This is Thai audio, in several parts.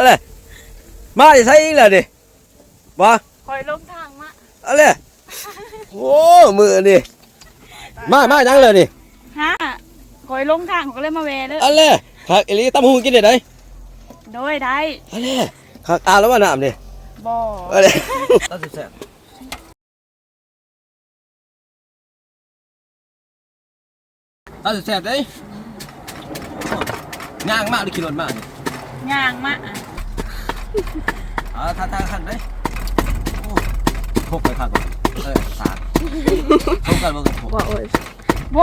อะไรมาจะใช้อีกแล้วดิบ่คอยลงทางมาอะไรโอ้มือนี่มามาจังเลยนี่ฮะคอยลงทางก็เลยมาแวะเลยอะไรคักเอลีตำหูกินได้ไดโดยได้อะไรคักอาแล้วว่าน้ำนี่บ่อะไรตัดแซ่บตัดแซ่บเด้ยย่างมากหรือขี่รถมากนี่ย่างมาอะ อ่าท่าทางขันได้โอ้พกไปขันก่อนเออสากพกกันบ่กันพกบ่โอ้ยบ่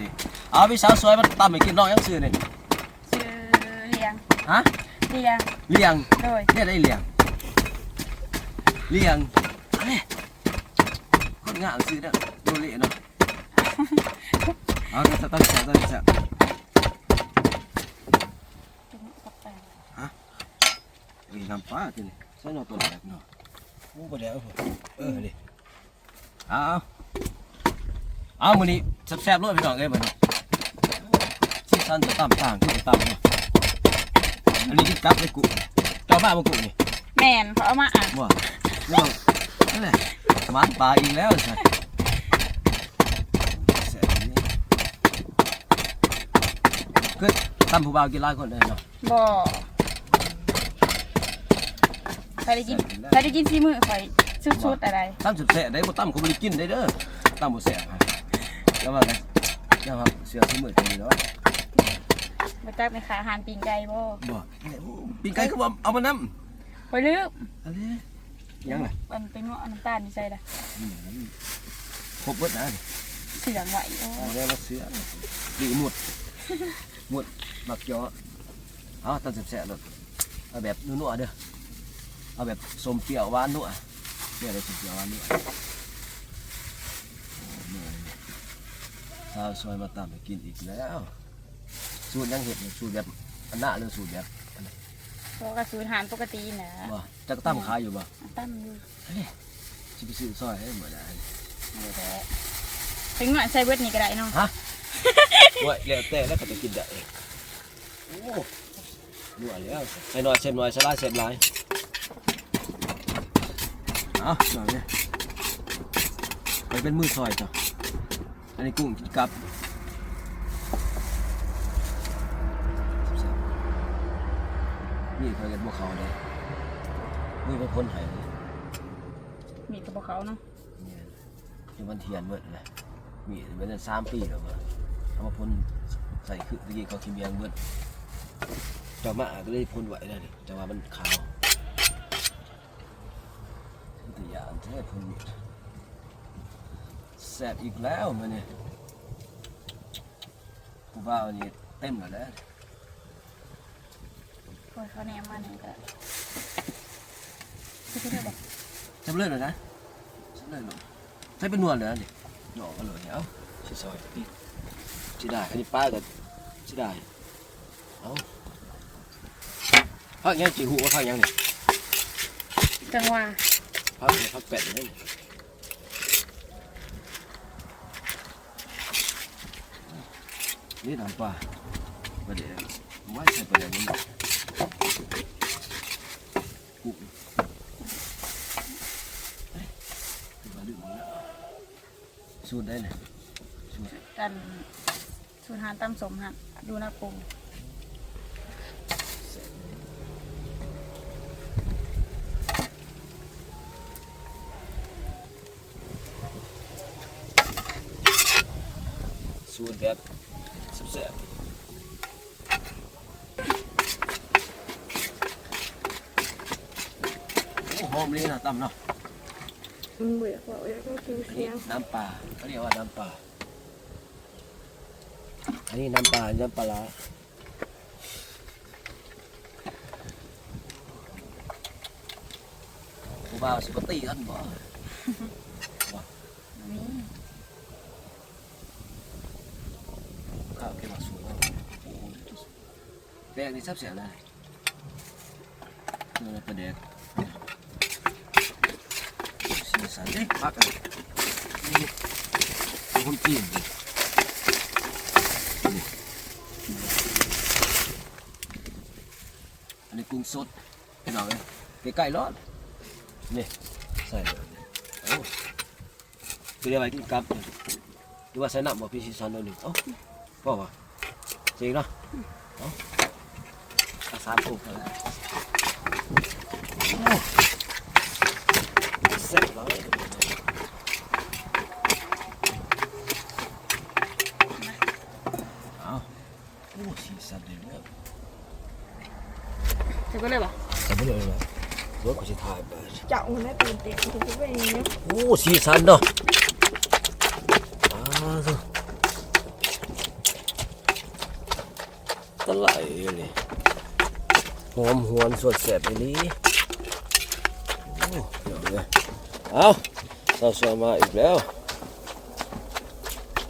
นี่เอาพี่สาวสวยมันตำให้กินน้องยังซื้อนี่ชื่อเลียงฮะเลียงเลี้ยงโดยเนี่ยได้เลี้ยงเลี้ยงอะไรคนงานซื้อเด้อดูเละเนาะเอาตัดตัดแซ่บตัดแซ่ บอีน้ำปลาทีนี่ใส่หน่อตัวแรกเนาะโอ้บ่ได้เอาเออดิเอาเอาเอามื้อนี้แซ่บๆเลยพี่น้องเอ้ยมื้อนี้ที่สันจะตำต่างที่จะตำเนาะอันนี้กินกับเลยกูเจ้ามาบ่กูนี่แม่นเขาเอามาอะว่าเรื่องนั่นแหละหมันปลาอีกแล้วใช่แสบนี่คือตำผู้บ่าวกินหลายคนเลยเนาะบ่ ใครได้กินใครได้กินฝีมือข่อยสุดๆอะไรตำสุดแสบได้บ่ตำเขาบ่ได้กินได้เด้อตำบ่แสบฮะแล้วว่าไงแล้วครับเสือสมือกันนี่เนาะมาจักในขาอาหารปีนไก่บ่บ่ปีนไก่คือว่าเอามานำข่อยลืมอะไรยังไงมันเป็นเงาะน้ำตาลนี่ใส่ละครบเบิดนะเสียงไหวโอ้เอาแล้วเสือดีหมดหมดบักยอเอาตำแสบๆเลยเอาแบบนัวๆเด้อ เอาแบบสมเปรี้ยวหวานนัวเนี่ยอะไรสมเปรี้ยวหวานนัวโอ้เมื่อยสาวซอยมาตามไปกินอีกแล้วสูตรยังเห็ดเนี่ยสูตรแบบอันหน้าหรือสูตรแบบเพราะกระสูนอาหารปกตินะบ่จะตั้มขายอยู่บ่ตั้มอยู่สิไปซื้อซอยให้เหมือนได้นี่แหละถึงหน่อยใส่เบิดนี่ก็ได้เนาะว่าแล้วแต่แล้วก็จะกินได้โอ้นัวแล้วใส่หน่อยเส้นหน่อยใส่หลายเส้นหลาย เอาหน่อยเนี่ยไปเป็นมือซอยจ้ะอันนี้กุ้งกินกับนี่เคยกันพวกเขาเลยนี่เป็นคนไทยเลยมีกับพวกเขาเนาะเนี่ยอยู่วันเทียนเบิดเลยมีเป็นสามปีแล้วมาเอามาพ่นใส่คือตะกี้เขาคิมเบียงเบิดเจามาก็เลยพ่นไหวแล้วนี่แต่ว่ามันขาวแตยานแท้พ่นมีดแสบอีกแล้วมันเนี่ยผู้บ่าวนี่เต็มแล้วแหละโอ้ยเขาแนมมาเนี่ยก็คือได้บอกจำเลิศเลยนะจำเลิศหรอใช้เป็นนวลเลยนะนี่หนอกกันเลยเอ้าชิซอยนี่ชิได้อันนี้ป้ากับชิได้เอ้าพักยังจีหูว่าพักยังนี่จังหวะ พักพักเป็ดเลยนี่นี่น้ำปลาประเดี๋ยวไม่ใช่ประเดี๋ยวนี้กุ้งมาลืมหมแล้วสูตรได้เลยสูตรกันสูนหารตำสมหันดูนะปรุง สูตรแบบแซ่บๆโอ้หอมเลย นะตำเนาะมันเบื่อว่าอยากกินอันนี้น้ำปลาเขาเรียกว่าน้ำปลาอันนี้น้ำปลาอันนี้น้ำปลาร้าผู้บ่าวสปตีกันบ่นี่ข้าวเก็บมาสูงโอ้โหแดงนี่ซับเสียเลยนี่ประเด็ก สีสันเอ๊ะพักกันนี่เป็นคนจีนเลยอันนี้กุ้งสดพี่น้องเลยใกล้ๆร้อนนี่ใส่เลยโอ้คือเรียกว่ากินกับหรือว่าใส่น้ำบ่พี่ซีซันหน่อยหนึ่งเอ้าพ่อวะจริงเนาะเอ้าอาสามถูกเลยโอ้เสร็จแล้วเอา โอ้สีสันเลยเนี่ยจะก็เลยบ่แต่ไม่เลยนะรถก็จะถ่ายไปเจาะมันได้ตื่นเต้นถึงจะเป็นอย่างนี้โอ้สีสันเนาะอ้าวตะไหลเลยหอมหวนสดแสบไปนี้โอ้เดี๋ยวเลยเอาเราสวยมาอีกแล้ว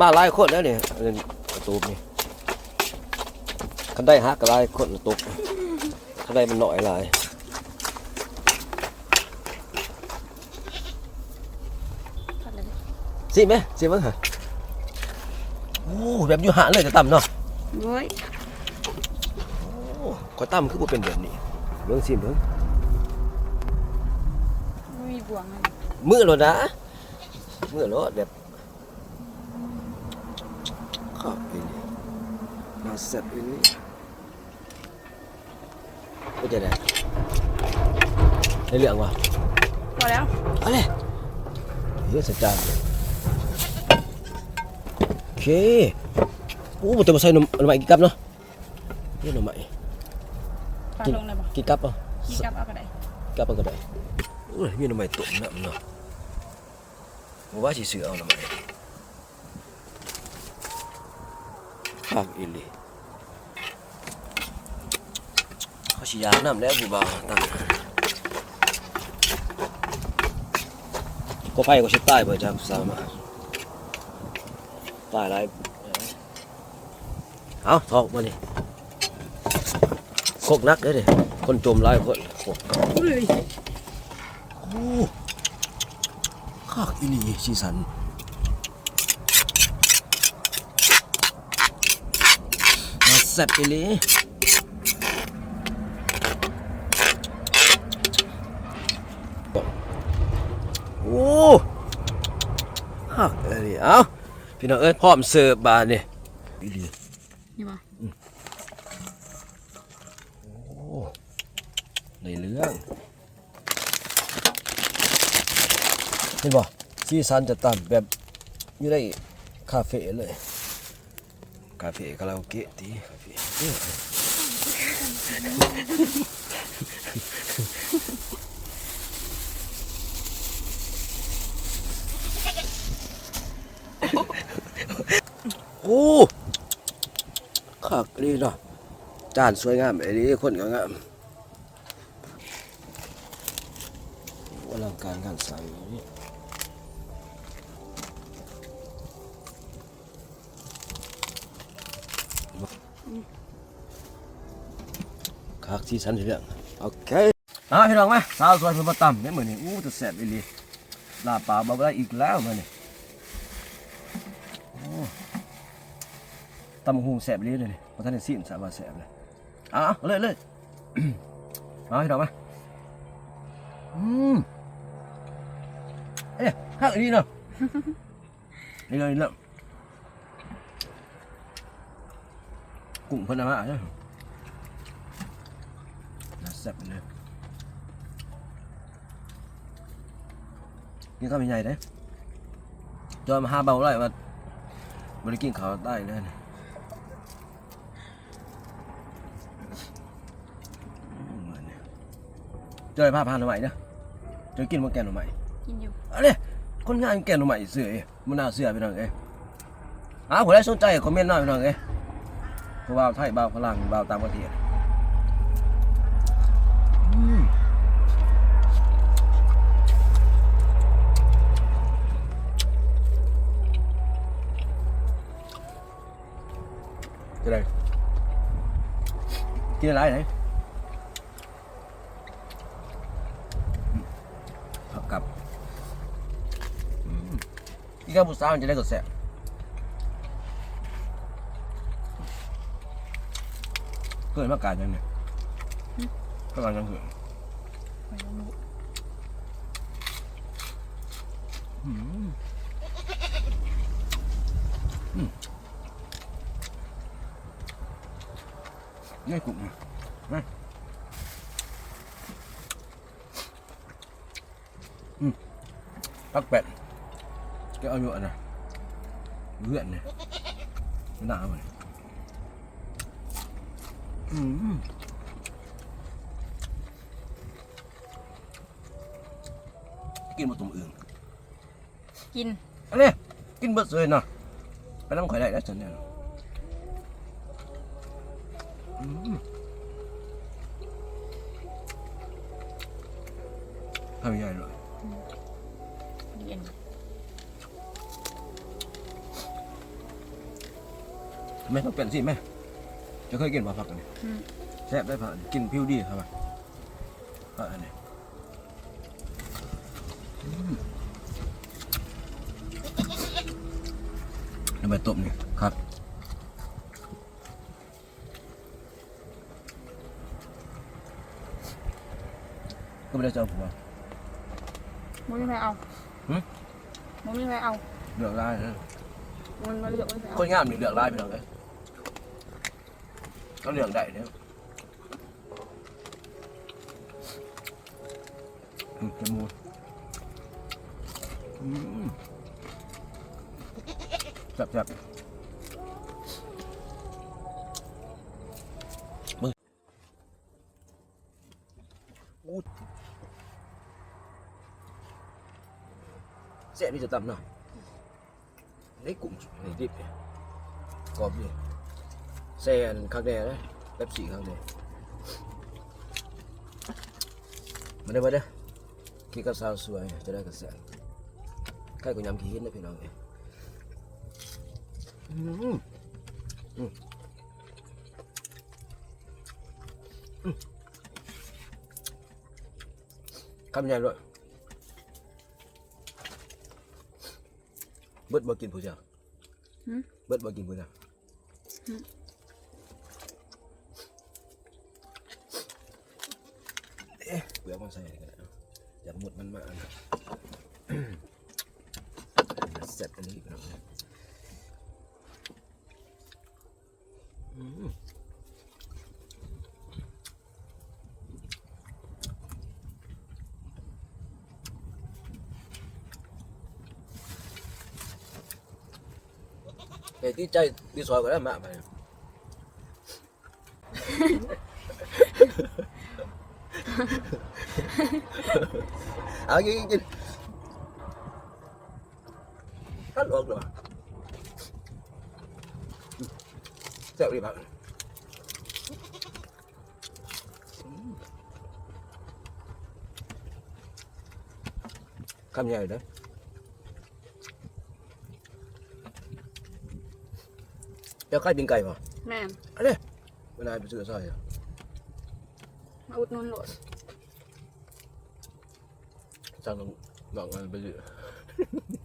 มาหลายคนแล้วเนี่ยเล่นประตูนี่ คันได้ฮักก็หลายคนตกคันได้มันหน่อยหลายทำเลยสิไหมสิมั้งฮะโอ้แบบอยู่หาเลยจะต่ำเนาะโว้ยโอ้ขอยต่ำคือบ่เป็นแบบนี้เบิ่งสิเบิ่งไม่มีบ่วงเลยมือโลดนะมือโลดแบบข้าวอีนี่น่าแซ่บอีนี่ก็จะได้ในเรื่องว่ะพอแล้วอะไรเยอะสัจจานโอเคโอ้บ่แต่มาใส่น มอันใหม่กี่กับเนาะเยอะหน่อใหม่ปลาลงเลยบ่กี่กับเอะขี้กลับเอาก็ได้กับมัน ก็ได้โอ้ยมีหน่อไม้ตุ่มนะมันเนาะบ่ว่าสิซื้อเอาหน่อไม้ภาคอีหลีเขาสิยาน้ำแล้วผู้บ่าตั้งก็ไปก็สิตายบ่จักสามาตายหลายเอาทอกมานี่โคกนักเด้ด้คนจมหลายคนโคกอุ้ยโอ้ขากอีหลีสีสันมาแซ่บอีห ลีโอ้ขากอีหลีเอ้าพี่น้องเอ้ยพร้อมเสิร์ฟบาดนี่อีหลีนี่บ่โอ้ในเรื่องเห็นบ่สีสันจะต่ำแบบอยู่ในคาเฟ่เลย คาเฟ่คาราโอเกะตีคาเฟ่เอ้ย โอ้คักดีเนาะจานสวยงามไอ้นี่คนก็งามอลังการงานสร้างอย่างนี้คักที่สันเรื่องโอเคอ่าพี่น้องมาสาวสวยเพิ่นมาตำเนี่ยมื้อนี้อู้จะแซ่บอีหลีลาปลาบ่ได้อีกแล้วมื้อนี้โตำหูแซ่บอีหลีเลยนี่บ่ทันสิ้นสาบาแซ่บเลยอาเอาเลยเลยเอาให้ดอกมาอืมเอ๊ะข้างนี้เนาะนี่เลยเนาะกุ้งเพิ่นเอามาเนาะน่าแซ่บเลยกินข้าวใหญ่ๆเด้จอมาหาเบาเลยว่าบริกินข้าวได้เลยนะ เจอภาพพานหน่อใหม่เนอะเจอกินมันแกนหน่อใหม่กินอยู่อะไรคนงานแกนหน่อใหม่เสือเอ้ยมันน่าเสือไปหน่อยเอ้ยอ้าวคนใดสนใจคอมเมนต์หน่อยไปหน่อยเอ้ยเพราะว่าไทยบ่าวฝรั่งบ่าวต่างประเทศอืมจะได้กินอะไรไหน ผักกับอืม อีกาบุษามันจะได้กดแสบเกิดมาการยังเนี่ยข้างหลังยังคือข่อยบ่รู้อืมอืมนี่กลุ่มนะมาอืมปักเป็ด แกเอาอยู่อันน่ะเลือดเนี่ยไม่น่าเอาเลยอืมกินมาตุ่มอื่นกินอันนี้กินเบิดเลยเนาะไปน้ำข่อยได้แล้วฉันเนี่ยอืมทำยังไง แม่ต้องเปลี่ยนสิแม่จะเคยกินปลาผักอันนี้อืม แซ่บได้ผ่านกินผิวดีครับอะผักอันนี้อืมแล้วไปต้มนี่ครับก็ไม่ได้เจ้าผัวบ่มีใครเอาหึบ่มีใครเอา เลือกได้นะมันมาเลือกบ่มีใครเอาคนงามนี่เลือกได้ไปหน่อยเลย เขาเลือกได้เนี่ยอืมจมูกอืมจับจับมืออู้เสียนี่จะตำเนาะนี่กลุ่มนี่ดิบเนี่ย กรอบอยู่แซนข้างแดงนะแป๊บสี่ข้างแดงมาได้อมาได้อกินกับสา วสวยจะได้กระแสใกล้กับยำขี้หินนะพี่น้องเอ้ยอืมอืมอืมคำใหญ่เลยเบิดบ่กินผู้เจ้า หึ เบิดบ่กินผู้เจ้า อืม เอ๊ะเป ลือกมันใส่กันนะอย่าหมดมันมานะเสร็จอันนี้อีกแล้วนะอืมเอ้ยที่ใจที่ซอยก็ได้มาไป เอากินกินกินตัดออกเลยแซ่บดีมากคำใหญ่นะเจ้าไข่ดิงไก่ป่ะแม่นอันนี้เวลาไปซื้อซอยอะมาอุดหนุนโหลดสั่งลงลองเอาไปซื้อ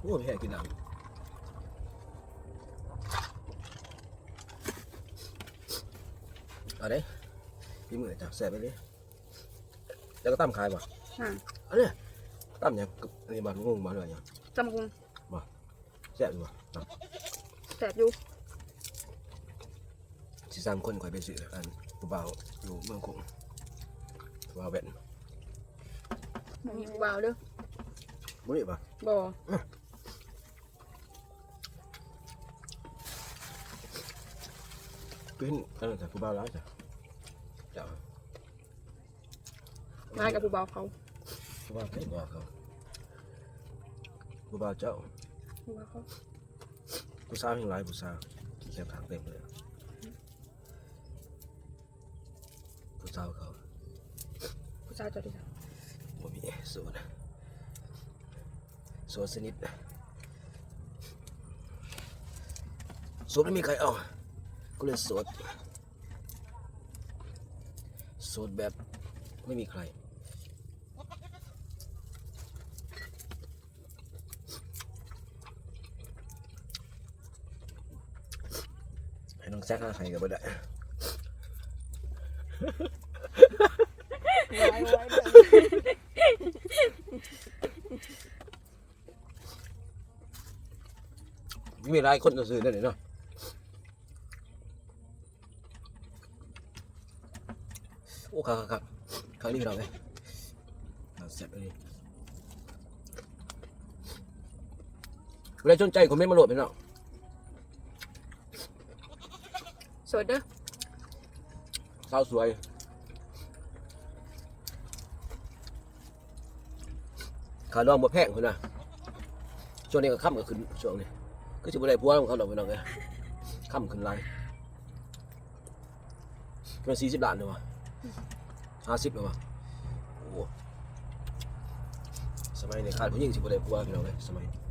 โอ้ยแพ้กินน้ำเอาเด้พี่มือจ้ะแซ่บไปเลยแล้วก็ตั้มขายป่ะอ่าอันนี้ ตั้มยังอันนี้บานงงมาเลยยังจำกุงแซ่บอยู่ป่ะแสบอยู่สิสามคนคอยไปซื้ออันผู้บ่าวอยู่เมืองคงผู้บ่าวแว่นบ่มีผู้บ่าวเด้อบ่ได้ป่ะบ่เป็นอันนั้นแต่ผู้บ่าวร้ายจ้ะเจ้ามากับผู้บ่าวเขาผู้บ่าวเจ้าบ่าวเขา ผู้บ่าวเจ้าผู้บ่าวเขาผู้สาวยังหลายผู้สาวขี้แคบขางเต็มเลยผู้สาวเขาผู้ชายเจ้าดิจ้ะบ่มีโสดโสดสนิทโสดไม่มีใครเอาก็เลยโสดโสดแบบไม่มีใคร ให้น้อง แซกหาใครก็ไม่ได้ไว้ไว้เด้อมีหลายคนก็ซื้อนั่นเนาะโอ้ครับครับครั้งนี้เราเลยเราเสร็จเลยเวลาสนใจคอมเมนต์มาโหลดไปเนาะ สดเด้อสาวสวย ขาดองบ่แพงคุณนะช่วงนี้ก็ค่ำก็ขึ้นช่วงนี้ก็จะบ่ได้พัวของเขาหรอกพี่น้องเอ้ยค่ำขึ้นไรเป็นสี่สิบล้านเลยวะห้าสิบเลยวะโอ้สมัยนี้ขาดผู้หญิงสิบ่ได้พัวพี่น้องเอ้ยสมัยนี้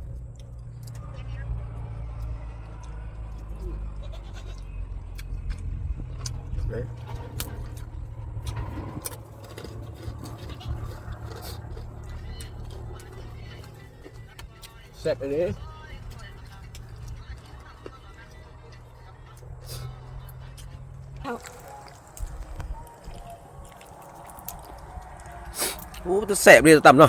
เอ้ยแซ่บไปเลยโอ้จะแซ่บเลยต่ำเนา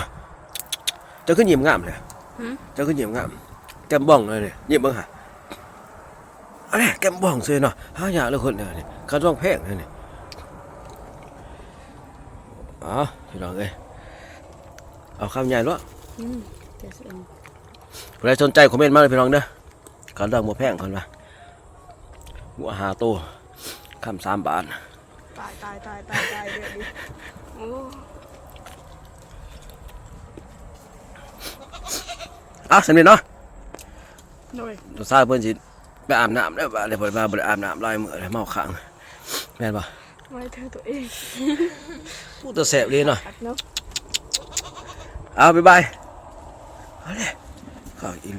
แก้มบ้องเลยเนี่ยยิ้มเบ้างฮะอะไรแก้มบ้องเลยเนาะหายากเลยคนเนี่ยนี่ข้าต้องแพงเลยเนี่ยอ๋อพี่น้องเอ้ยเอาคำใหญ่ล้วอืมเดี๋ยวสิเอาใครสนใจคอมเมนต์มาเลยพี่น้องเด้อการดังบ่แพงคนละหัวหาตัวคำสามบาทตายตายตายตายตายเด้อดิโอ้อะสำเร็จเนาะหน่อยตัวซาเพิ่นสิ ไปอาบน้ำได้อบ่าเลยเพิ่นมาบ่ได้อาบน้ำลายมื้อเลยเมาขังแม่นบ่ไว้เธอตัวเองพูดแตัวแสบเลยเนาะอัดเนาะเอาบ๊ายบายเอาเลยเข้าอีหลี